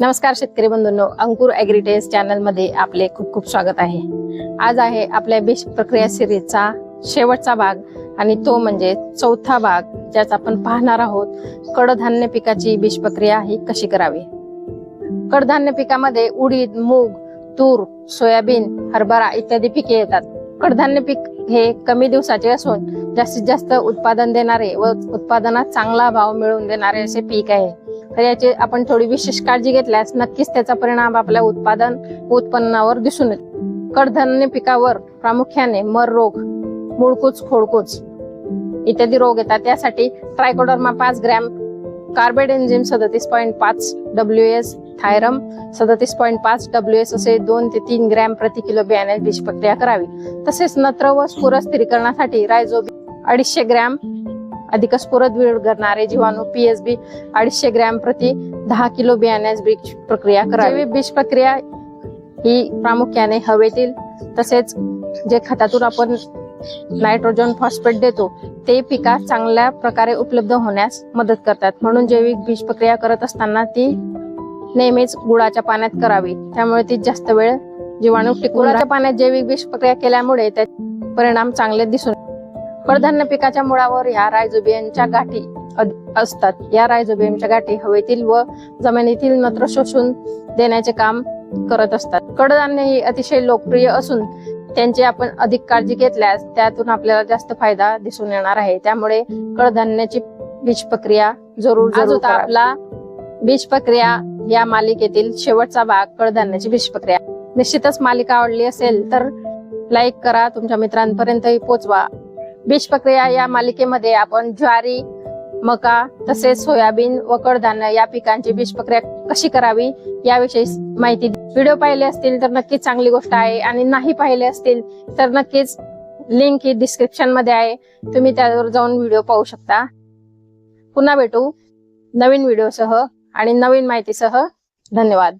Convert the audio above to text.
नमस्कार शेतकरी बंधूंनो अंकुर ऍग्रिटेस चॅनलमध्ये आपले खूप खूप स्वागत आहे. आज आहे आपल्या बीज प्रक्रिया सिरीजचा शेवटचा भाग आणि तो म्हणजे चौथा भाग ज्याचा आपण पाहणार आहोत कडधान्य पिकाची बीज प्रक्रिया ही कशी करावी? कडधान्य पिकामध्ये उडीद मूग तूर सोयाबीन हरभरा इत्यादी पिके येतात. कडधान्य पीक हे कमी दिवसाचे असून जास्तीत जास्त उत्पादन देणारे व उत्पादनात चांगला भाव मिळवून देणारे असे पीक आहे. तर याची आपण थोडी विशेष काळजी घेतल्यास नक्कीच त्याचा परिणाम आपल्या उत्पादन व उत्पन्नावर दिसून येतो. कडधान्य पिकावर प्रामुख्याने मर रोग मुळकूच खोडकूच इत्यादी रोग येतात. त्यासाठी ट्रायकोडर्मा पाच ग्रॅम कार्बेड एन्झिम सदतीस पॉईंट पाच डब्ल्यू एस थायरम सदतीस पॉईंट पाच डब्ल्यू एस असे दोन ते तीन ग्रॅम प्रति किलो बियाणे बीजप्रक्रिया करावी. तसेच नत्र व स्फुर स्थिरीकरणासाठी रायझोबी अडीचशे ग्रॅम अधिक स्फुरद वीड जीवाणू पीएसबी अडीचशे ग्रॅम प्रति दहा किलो बियाण्यास बीज प्रक्रिया करावी. बीज प्रक्रिया ही प्रामुख्याने हवेतील तसेच जे खतातून आपण नायट्रोजन फॉस्फेट देतो ते पिकात चांगल्या प्रकारे उपलब्ध होण्यास मदत करतात. म्हणून जैविक बीज प्रक्रिया करत असताना ती नेहमीच गुळाच्या पाण्यात करावी. त्यामुळे ती जास्त वेळ जीवाणू गुळाच्या पाण्यात जैविक बीज प्रक्रिया केल्यामुळे त्याचे परिणाम चांगले दिसून कडधान्य पिकाच्या मुळावर ह्या रायझोबियमच्या गाठी असतात. या रायझोबियमच्या गाठी हवेतील व जमिनीतील नत्र शोषून देण्याचे काम करत असतात. कडधान्य ही अतिशय लोकप्रिय असून त्यांची आपण अधिक काळजी घेतल्यास त्यातून आपल्याला जास्त फायदा दिसून येणार आहे. त्यामुळे कडधान्याची बीज प्रक्रिया जरूर आज होता आपला बीज प्रक्रिया या मालिकेतील शेवटचा भाग कडधान्याची विषप्रक्रिया. निश्चितच मालिका आवडली असेल तर लाईक करा तुमच्या मित्रांपर्यंतही पोचवा. बीजप्रक्रिया या मालिकेमध्ये आपण ज्वारी मका तसेच सोयाबीन व कडधान्य या पिकांची बीजप्रक्रिया कशी करावी याविषयी माहिती व्हिडिओ पाहिले असतील तर नक्कीच चांगली गोष्ट आहे आणि नाही पाहिले असतील तर नक्कीच लिंक ही डिस्क्रिप्शनमध्ये आहे. तुम्ही त्यावर जाऊन व्हिडिओ पाहू शकता. पुन्हा भेटू नवीन व्हिडिओसह. आणि नवीन माहितीसह धन्यवाद.